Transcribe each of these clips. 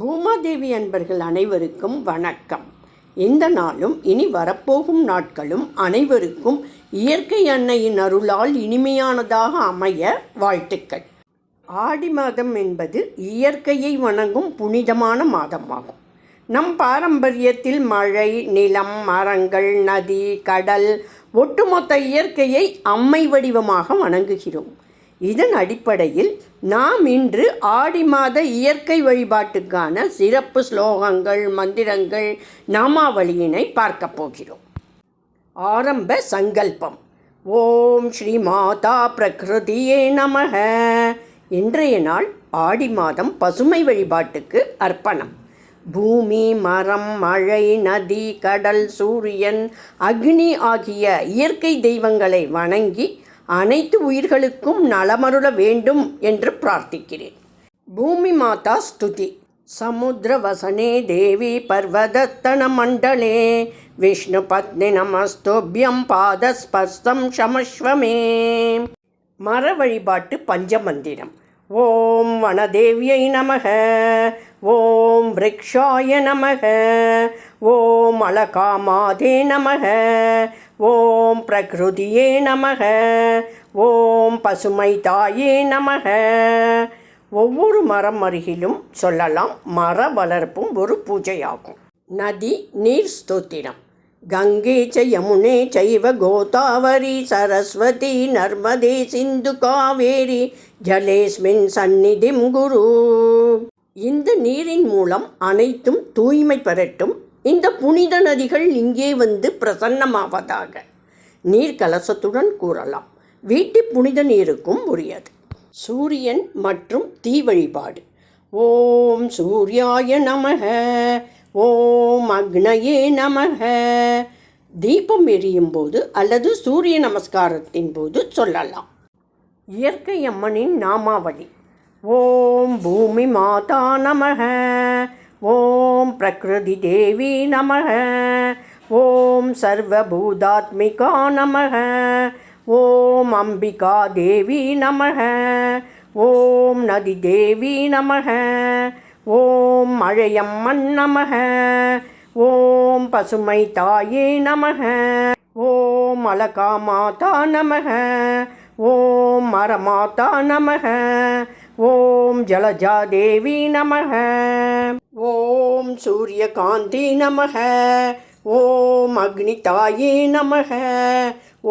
பூமாதேவி அன்பர்கள் அனைவருக்கும் வணக்கம். இந்த நாளும் இனி வரப்போகும் நாட்களும் அனைவருக்கும் இயற்கை அன்னையின் அருளால் இனிமையானதாக அமைய வாழ்த்துக்கள். ஆடி மாதம் என்பது இயற்கையை வணங்கும் புனிதமான மாதமாகும். நம் பாரம்பரியத்தில் மழை நிலம் மரங்கள் நதி கடல் ஒட்டுமொத்த இயற்கையை அம்மை வடிவமாக வணங்குகிறோம். இதன் அடிப்படையில் நாம் இன்று ஆடி மாத இயற்கை வழிபாட்டுக்கான சிறப்பு ஸ்லோகங்கள் மந்திரங்கள் நாமாவளியினை பார்க்கப் போகிறோம். ஆரம்ப சங்கல்பம். ஓம் ஸ்ரீ மாதா பிரகிருதியே நமக. இன்றைய நாள் ஆடி மாதம் பசுமை வழிபாட்டுக்கு அர்ப்பணம். பூமி மரம் மழை நதி கடல் சூரியன் அக்னி ஆகிய இயற்கை தெய்வங்களை வணங்கி அனைத்து உயிர்களுக்கும் நலமருள வேண்டும் என்று பிரார்த்திக்கிறேன். பூமி மாதா ஸ்துதி. சமுத்திரவசனே தேவி பர்வதத்தன மண்டலே. விஷ்ணு பத்னி நமஸ்தோபியம் பாதஸ்பர்சம் சமஸ்வமே. மர வழிபாட்டு பஞ்சமந்திரம். ஓம் வனதேவியை நமக. ஓம் விரக்ஷாய நமக. ஓம் அலகாமாதே நமக. ஓம் பிரகிருதியே நமக. ஓம் பசுமை தாயே நமக. ஒவ்வொரு மரம் அருகிலும் சொல்லலாம் மர வளர்ப்பும் ஒரு பூஜையாகும். நதி நீர் ஸ்தோத்திரம். கங்கே ச யமுனே சைவ கோதாவரி சரஸ்வதி நர்மதே சிந்து காவேரி ஜலேஸ்மின் சந்நிதிம் குரு. இந்த நீரின் மூலம் அனைத்தும் தூய்மை பெறட்டும். இந்த புனித நதிகள் இங்கே வந்து பிரசன்னமாவதாக நீர் கலசத்துடன் கூறலாம். வீட்டு புனித நீருக்கும் உரியது. சூரியன் மற்றும் தீ வழிபாடு. ஓம் சூர்யாய நமக ஓம் அக்னயே நமக. தீபம் எரியும் போது அல்லது சூரிய நமஸ்காரத்தின் போது சொல்லலாம். இயற்கை அம்மனின் நாமாவளி. ஓம் பூமி மாதா நமக. ஓம் பிரகிருதி தேவி நம ஓம் சர்வபூதாத்மிகா நம ஓம் அம்பிகா தேவி நம ஓம் நதி தேவி நம ஓம் மழையம்மன் நம ஓம் பசுமை தாயே நம ஓம் அலகா மாதா நம ஓம் மரமாதா நம ஓம் ஜலஜா தேவி நம ஓம் சூரியகாந்தி நமக ஓம் அக்னி தாயே நமக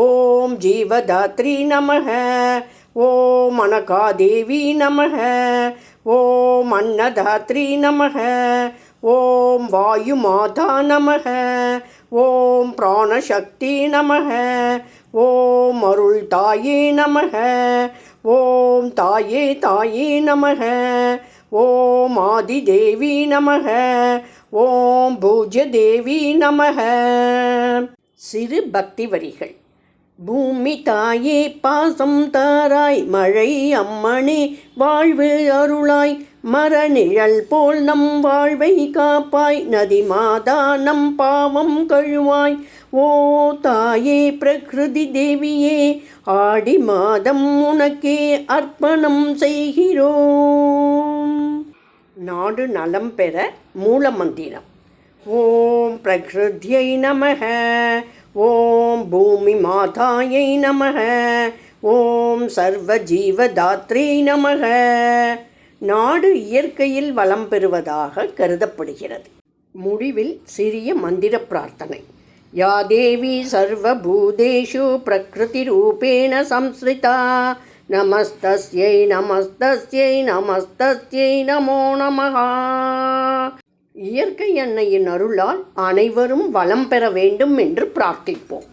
ஓம் ஜீவதாத்ரி நமக ஓம் அனகா தேவி நமக ஓம் அன்னதாத்ரி நமக ஓம் வாயு மாதா நமக ஓம் பிராணசக்தி நமக ஓம் அருள் தாயே நமக ஓம் தாயே தாயே நமக ஓம் ஆதிதேவி நமக. ஓம் பூஜ்ய தேவி நமக. சிறு பக்தி வரிகள் பூமி தாயே பாசம் தாராய் மழை அம்மணி வாழ்வு அருளாய் மரநிழல் போல் நம் வாழ்வை காப்பாய் நதி மாதா நம் பாவம் கழுவாய். ஓ தாயே பிரகிருதி தேவியே ஆடி மாதம் உனக்கே அர்ப்பணம் செய்கிறோம். நாடு நலம் பெற மூலமந்திரம். ஓம் பிரகிருத்யை நமக. ஓம் பூமி மாதாயை நமக. ஓம் சர்வ ஜீவதாத்ரே நமக. நாடு இயற்கையில் வளம் பெறுவதாக கருதப்படுகிறது. முடிவில் சிறிய மந்திர பிரார்த்தனை. யா தேவி சர்வபூதேஷு பிரகிருதி ரூபேண நமஸ்தஸ்யை நமஸ்தஸ்யை நமஸ்தஸ்யை நமோ நமகா இயற்கை அன்னையின் அருளால் அனைவரும் வளம் பெற வேண்டும் என்று பிரார்த்திப்போம்.